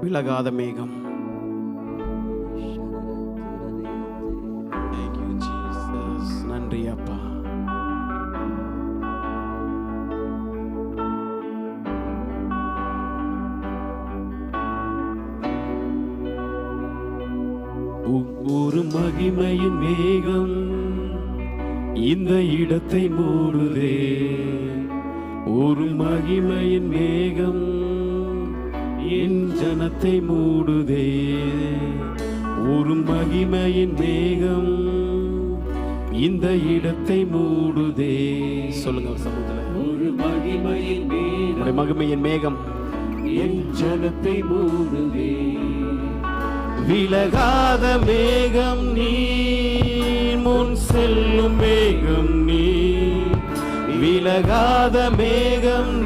விலகாத மேகம். நன்றி அப்பா. ஒவ்வொரு மகிமையின் மேகம் இந்த இடத்தை மூடுதே. ஒரு மகிமையின் மேகம் என் ஜனத்தை மூடுதே. ஒரு மகிமையின் மேகம் இந்த இடத்தை மூடுதே. சொல்லுங்க சமூகத்துல. ஒரு மகிமையின் மேகம் மகிமையின் மேகம் என் ஜனத்தை மூடுவே விலகாத மேகம் நீ முன் செல்லும் மேகம் நீ. விலகாத மேகம் நீ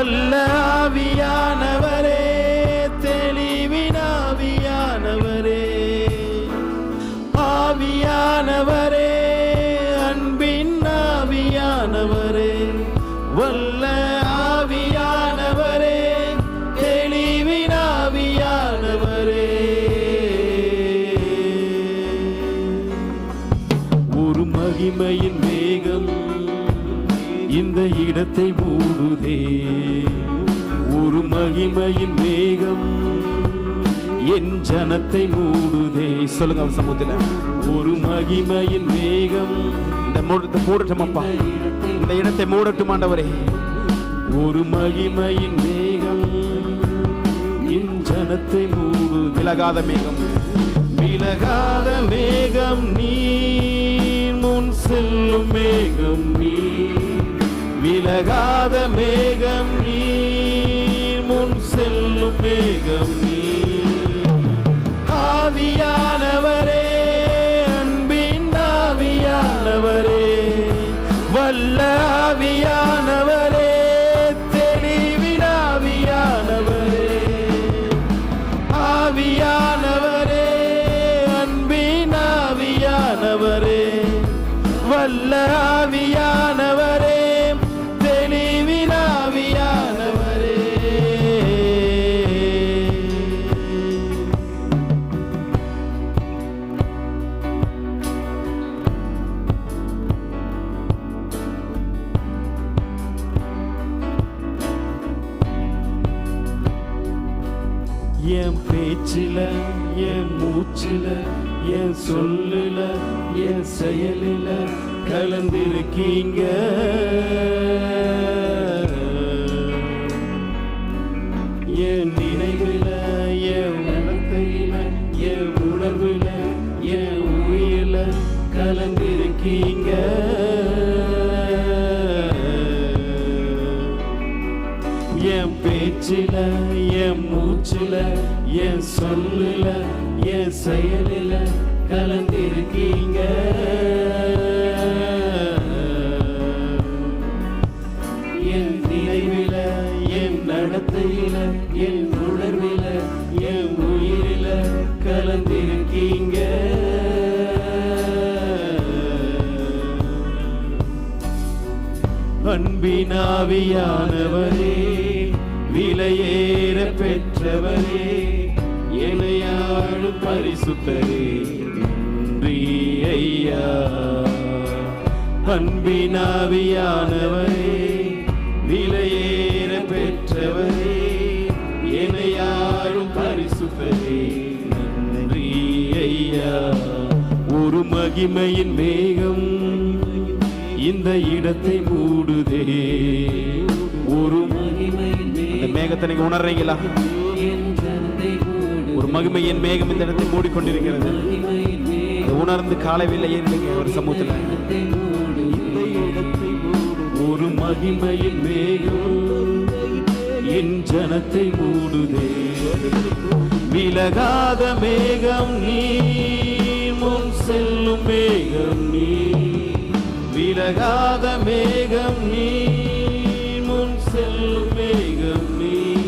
வல்ல ஆவியானவரே தெளிவினாவியானவரே ஆவியானவரே. அன்பின் ஆவியானவரே. வல்ல ஆவியானவரே தெளிவினாவியானவரே ஒரு மகிமையின் வேகம் இந்த இடத்தை மூடுதே. ஒரு மகிமையின் மேகம் என் ஜனத்தை மூடுதே. சொல்லுங்க அவர் சமூகத்துல. ஒரு மகிமையின் மேகம். இந்த மூடத்தை மூடட்டும் அப்பா. இந்த இடத்தை மூடட்டும் ஆண்டவரே. ஒரு மகிமையின் மேகம் என் ஜனத்தை மூடு விலகாத மேகம். விலகாத மேகம் நீ முன் செல்லும் மேகம் நீ விலகாத மேகம் நீர் முன் செல்லும் மேகம் நீ ஆவியானவரே அன்பின் ஆவியானவரே வல்ல ஆவியானவரே தெளிவின் ஆவியானவரே. ஆவியானவரே அன்பின் ஆவியானவரே வல்ல ஆவியானவரே என் பேச்சில என் மூச்சில என் சொல்லுல என் செயலில கலந்திருக்கீங்க. என் நினைவில என் நடத்தையில என் உணர்வுல என் உயிரில கலந்திருக்கீங்க. என் பேச்சில என் மூச்சில என் சொல்லுல என் செயலில கலந்திருக்கீங்க. என் நினைவில என் நடத்தையில என் உணர்வில என் உயிரில கலந்திருக்கீங்க. அன்பினாவியானவரே விலையேற பெற்றவரே எனையாளும் பரிசுத்தரே. நன்றி ஐயா. அன்பினாவியானவரே விலையேற பெற்றவரே எனையாளும் பரிசுத்தரே. நன்றி ஐயா. ஒரு மகிமையின் மேகம் இந்த இடத்தை மூடுதே. ஒரு மேகத்தை நீங்க உணர்றீங்களா? ஒரு மகிமையின் மேகம் இந்த இடத்தை மூடிக்கொண்டிருக்கிறது. உணர்ந்து காலவில்லையே ஏறிடுங்க ஒரு சமூகத்தில்? ஒரு மகிமையின் மேகம் என் ஜனத்தை மூடுதே. விலகாத மேகம் நீ முன் செல்லும் மேகம் நீ. விலகாத மேகம் நீ. முன் செல்லும் மேகம்